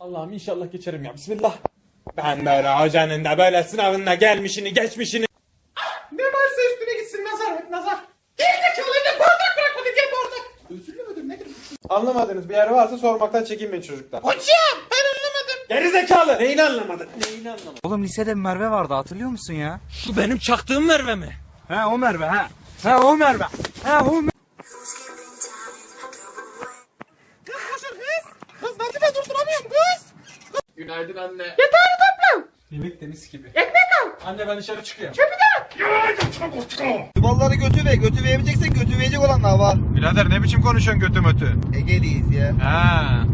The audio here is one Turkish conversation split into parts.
Allah'ım inşallah geçerim ya. Bismillah. Ben böyle hocanın da böyle sınavında gelmişini geçmişini. Ne varsa üstüne gitsin nazar hep nazar. Gerizekalı eline bardak bırakmadı gel bardak. Özürlü müdür nedir? Anlamadınız bir yer varsa sormaktan çekinmeyin çocuklar. Hocam ben anlamadım. Gerizekalı. Neyini anlamadın? Neyini anlamadın? Oğlum lisede bir Merve vardı hatırlıyor musun ya? Şu benim çaktığım Merve mi? He o Merve he. He o Merve. He o Merve. Günaydın anne. Yemek temiz gibi. Ekmek al. Anne ben dışarı çıkıyorum. Malları götü ve götü verebileceksen götü verecek olanlar var. Birader ne biçim konuşuyorsun götü mötü? Ege'liyiz ya. Ha.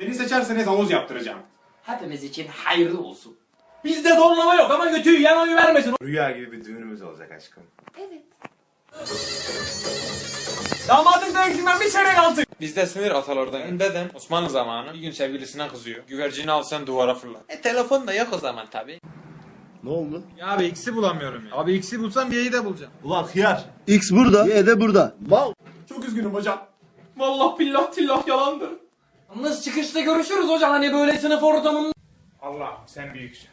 Beni seçerseniz havuz yaptıracağım. Hepimiz için hayırlı olsun. Bizde zorlama yok ama götüyü yan oyu vermesin. Rüya gibi bir düğünümüz olacak aşkım. Damadın dövüşünden bir çeyrek aldık. Bizde sinir atalardan. Dedem Osmanlı zamanı bir gün sevgilisine kızıyor. Güvercini al sen duvara fırlat. E telefon da yok o zaman tabi. Ne oldu? Ya abi X'i bulamıyorum ya. Abi X'i bulsam Y'yi de bulacağım. Ulan hıyar. X burada, Y de burada. Mal. Çok üzgünüm hocam. Vallahi billah tillah yalandır. Yalnız çıkışta görüşürüz hocam hani böyle sınıf ortamında. Allah sen büyüksün.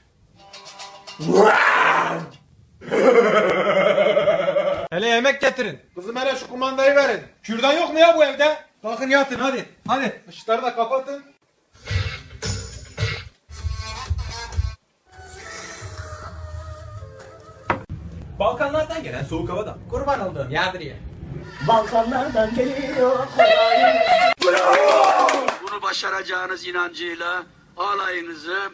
Hele yemek getirin. Kızım hele şu kumandayı verin. Kürdan yok mu ya bu evde? Kalkın yatın hadi. Hadi. Işıkları da kapatın. Balkanlardan gelen soğuk havada. Kurban olduğum Yadriye. Bunu başaracağınız inancıyla alayınızı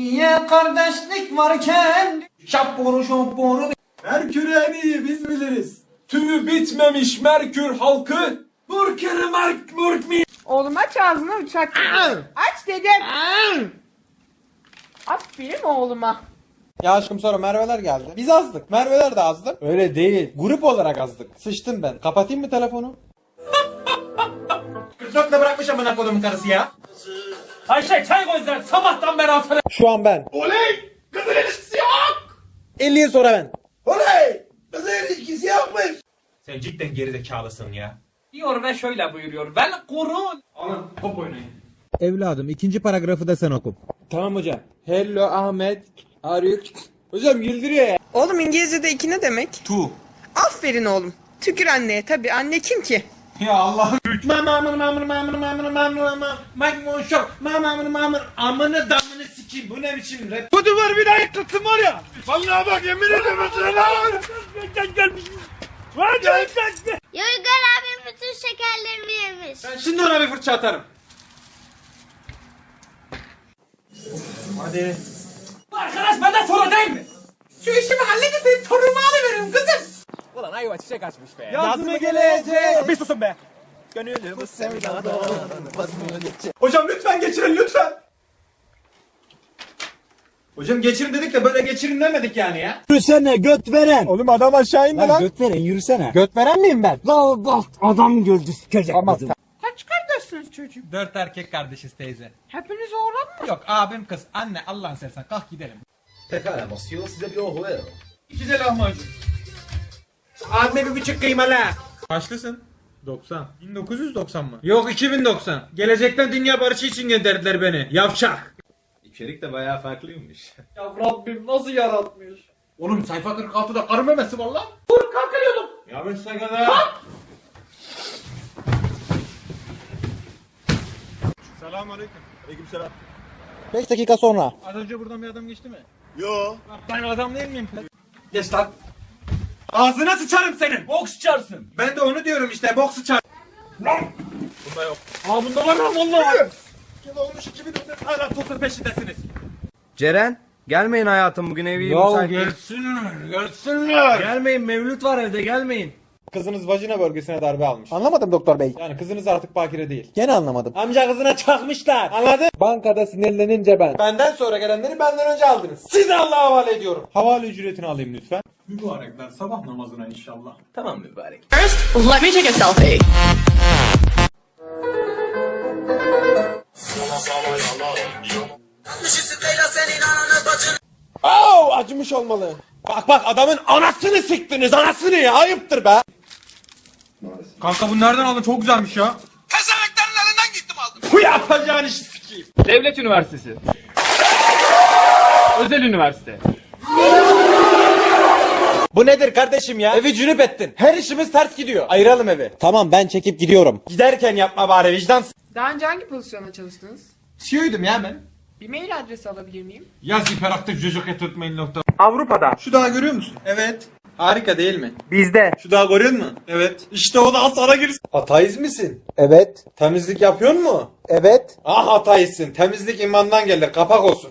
Niye kardeşlik varken şap boru şop boru Merkür en iyi biz biliriz. Tüyü bitmemiş Merkür halkı. Murkürü Merk Murk mi? Oğlum aç ağzını uçak. aç dedim. Aferin oğluma. Ya aşkım sonra Merveler geldi. Biz azdık. Merveler de azdı. Öyle değil. Grup olarak azdık. Sıçtım ben. Kapatayım mı telefonu? 44 de bırakmış amına kodumun karısı ya. Ayşe çay koy sen. Sabahtan beri altına. Şu an ben. Oley! Kızın ilişkisi yok! 50 yıl sonra ben. Oley! Kızın ilişkisi yapmış. Sen cidden gerizekalısın ya. diyor ve şöyle buyuruyor. Vel kurun. Alın top oynayın. Evladım ikinci paragrafı da sen oku. Tamam hocam. Hello Ahmet. Arıyor. Hocam güldürüyor ya. Oğlum İngilizce'de iki ne demek? Tu. Aferin oğlum. Tükür anneye tabi. Anne kim ki? Ya Allah'ım. Mama amını mamını mamını mamını mamını mamını mamını şok mama amını mamını amını damını sikeyim bu ne biçim rap? Bu duvar bir daha yıkılsın var ya. Vallahi bak yemin ederim sana lan. Yorgar abim bütün şekerlerimi yemiş. Ben şimdi ona bir fırça atarım. Hadi. Arkadaş benden sonra değil mi? Şu işimi halledin kızım. Yaz mı gelecek? Bir susun be. Hocam lütfen geçirin lütfen. Hocam geçirin dedik de böyle geçirin demedik yani ya. Yürüsene göt veren. Oğlum adam aşağı indi Lan göt veren yürüsene. Göt veren miyim ben? Lan bak adam gördü sikecek Tamam. kızım. Kaç kardeşsiniz çocuğum? Dört erkek kardeşiz teyze. Hepiniz oğlan mı? Yok abim kız. Anne Allah'ın seversen kalk gidelim. Pekala basıyor size bir ohu ver. İki de lahmacun. Abime bir buçuk kıymalı. Kaçlısın? 90. 1990 mı? Yok 2090. Gelecekten dünya barışı için gönderdiler beni. Yavşak. İçerik de bayağı farklıymış. Ya Rabbim nasıl yaratmış? Oğlum sayfa 46'da karı memesi var lan. Dur kalkıyordum. Ya ben size kadar. Selamun aleyküm. Aleyküm selam. 5 dakika sonra. Az önce buradan bir adam geçti mi? Yo. Ben adam değil miyim? Geç lan. Ağzına sıçarım senin. Bok sıçarsın. Ben de onu diyorum işte bok sıçar. Bunda yok. Aa bunda var lan vallahi. Yıl olmuş 2014 hala tosur peşindesiniz. Ceren gelmeyin hayatım bugün evi Ya müsait. gelsinler gelsinler. Gelmeyin mevlüt var evde gelmeyin. Kızınız vajina bölgesine darbe almış. Anlamadım doktor bey. Yani kızınız artık bakire değil. Gene anlamadım. Amca kızına çakmışlar. Anladın? Bankada sinirlenince ben. Benden sonra gelenleri benden önce aldınız. Size Allah'a havale ediyorum. Havale ücretini alayım lütfen. Mübarekler sabah namazına inşallah. Tamam mübarek. Let me take a selfie. Oo acımış olmalı. Bak bak adamın anasını siktiniz anasını ya ayıptır be. Kanka bunu nereden aldın? Çok güzelmiş ya. Pezevenklerin elinden gittim aldım. Bu yapacağın işi sikeyim. Devlet Üniversitesi. Özel üniversite. Bu nedir kardeşim ya? Evi cünüp ettin. Her işimiz ters gidiyor. Ayıralım evi. Tamam ben çekip gidiyorum. Giderken yapma bari vicdan. Daha önce hangi pozisyonda çalıştınız? CEO'ydum ya ben. Bir mail adresi alabilir miyim? Yaz hiperaktif çocuk etürtmeyin nokta. Avrupa'da. Şu dağı görüyor musun? Evet. Harika değil mi? Bizde. Şu dağı görüyor musun? Evet. İşte o da sana girsin. Ateist misin? Evet. Temizlik yapıyor mu? Evet. Ah ateistsin. Temizlik imandan gelir. Kapak olsun.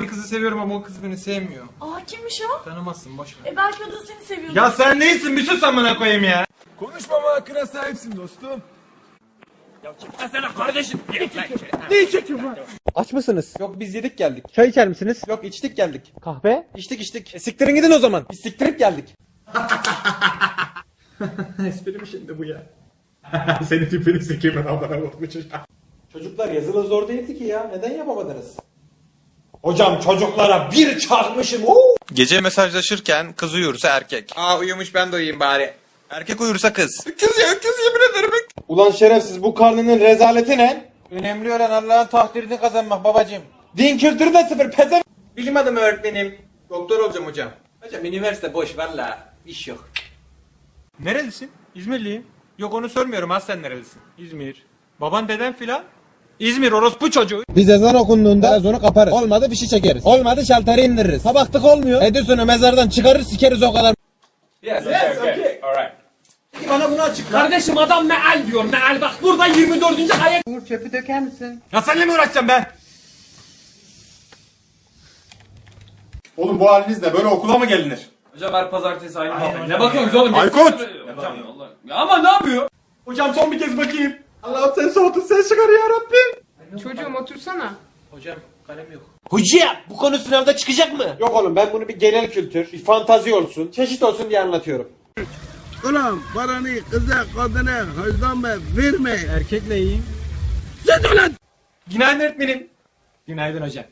Bir kızı seviyorum ama o kız beni sevmiyor. Aa kimmiş o? Tanımazsın boş ver. E belki o da seni seviyordu. Ya sen neysin? Bir sus amına koyayım ya. Konuşmama hakkına sahipsin dostum. Aç mısınız? Yok biz yedik geldik. Çay içer misiniz? Yok içtik geldik. Kahve? İçtik içtik. E, siktirin gidin o zaman. Biz siktirip geldik. Espri mi şimdi bu ya? Senin tipini sikeyim ben amına çocuğa. Çocuklar yazılı zor değildi ki ya. Neden yapamadınız? Hocam çocuklara bir çarpmışım. Oo! Gece mesajlaşırken kız uyursa erkek. Aa uyumuş ben de uyuyayım bari. Erkek uyursa kız. Kız ya kız yemin ederim. Ulan şerefsiz bu karnının rezaleti ne? Önemli olan Allah'ın takdirini kazanmak babacığım. Din kültürü de sıfır pezem. Bilim adamı öğretmenim. Doktor olacağım hocam. Hocam üniversite boş valla. İş yok. Nerelisin? İzmirliyim. Yok onu sormuyorum ha sen nerelisin? İzmir. Baban deden filan? İzmir orospu çocuğu. Biz ezan okunduğunda televizyonu kaparız. Olmadı fişi çekeriz. Olmadı şalteri indiririz. Ha baktık olmuyor. Edison'u mezardan çıkarır sikeriz o kadar. Bana bunu açıkla. Kardeşim adam meal diyor meal bak burada 24. ayet. Uğur çöpü döker misin? Ya seninle mi uğraşacağım ben? Oğlum bu halinizle böyle okula mı gelinir? Hocam her pazartesi aynı muhabbet. Ne bakıyorsunuz oğlum? Aykut! Hocam, Allah- Ya ama ne yapıyor? Hocam son bir kez bakayım. Allah'ım sen soğutun sen çıkar ya Rabbim. Çocuğum otursana. Hocam kalem yok. Hocam bu konu sınavda çıkacak mı? Yok oğlum ben bunu bir genel kültür, bir fantazi olsun, çeşit olsun diye anlatıyorum. Ulan paranı kıza kadına hızlanma verme. Erkekle iyiyim. Günaydın öğretmenim. Günaydın hocam.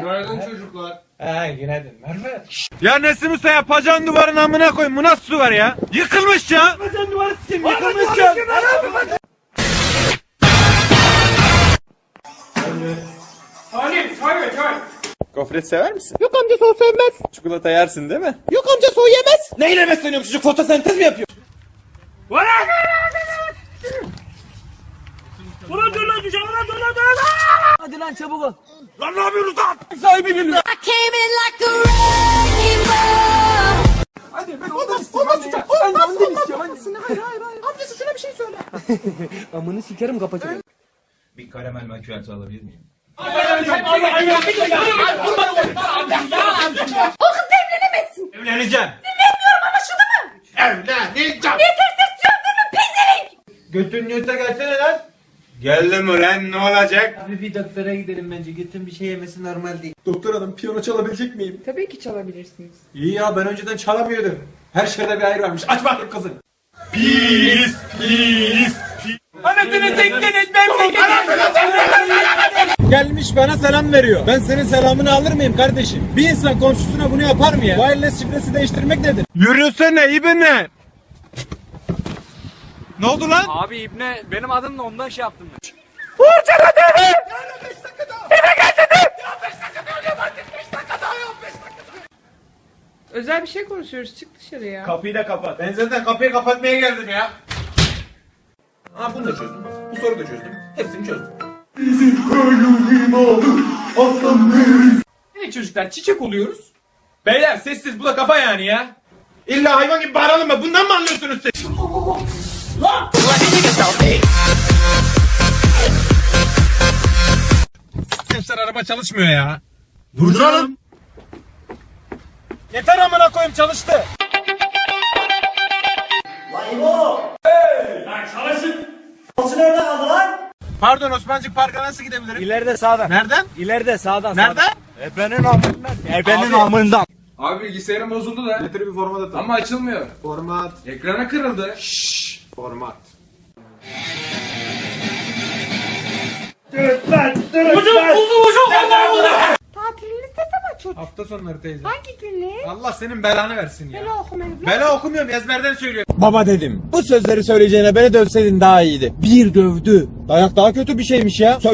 Günaydın çocuklar. He günaydın Merve. Ya Nesim Usta ya pacağın duvarın amına koyun. Bu nasıl duvar ya? Yıkılmış ya. Pacağın duvarı kim? Yıkılmış ya. Gofret sever misin? Yok amca soğuk sevmez. Çikolata yersin değil mi? Yok amca soğuk yemez. Neyle besleniyorum çocuk fotosentez mi yapıyor? Hadi lan çabuk ol. Lan ne yapıyorsunuz lan? Sahibi geliyor. I came in like a wrecking ball. Amını sikerim kapatırım. Bir karamel makyajı alabilir miyim? O kız evlenemezsin. Evleneceğim. Ama şunu mu? Evleneceğim. Yeter ses söndürme pezevenk. Götün göte gelsene lan. Geldim ulan ne olacak? Abi bir doktora gidelim bence. Götün bir şey yemesi normal değil. Doktor hanım piyano çalabilecek miyim? Tabii ki çalabilirsiniz. İyi ya ben önceden çalamıyordum. Her şeyde bir ayır varmış. Aç bakayım kızın. Anasını tekleniz ben Gelmiş bana selam veriyor. Ben senin selamını alır mıyım kardeşim? Bir insan komşusuna bunu yapar mı ya? Wireless şifresi değiştirmek nedir? Yürüsene ibne. Ne oldu lan? Abi İbne benim adımla ondan şey yaptım. Özel bir şey konuşuyoruz. Çık dışarıya. Kapıyı da kapat. Ben zaten kapıyı kapatmaya geldim ya. Ha bunu da çözdüm. Bu soruyu da çözdüm. Hepsini çözdüm. Evet çocuklar çiçek oluyoruz. Beyler sessiz bu da kafa yani ya. İlla hayvan gibi bağıralım mı? Bundan mı anlıyorsunuz siz? Gençler araba çalışmıyor ya. Durduralım. Yeter amına koyayım çalıştı. Pardon Osmancık Park'a nasıl gidebilirim? İleride sağdan. Nereden? İleride sağdan. Nereden? Ebenin amından. Ebenin amından. Abi bilgisayarım bozuldu da. Getir bir format atalım. Ama açılmıyor. Format. Ekrana kırıldı. Format. Tut. Hafta sonları teyze. Hangi günler? Allah senin belanı versin ya. Bela okum evlat. Bela okumuyorum ezberden söylüyorum. Baba dedim. Bu sözleri söyleyeceğine beni dövseydin daha iyiydi. Bir dövdü. Dayak daha kötü bir şeymiş ya. Sövse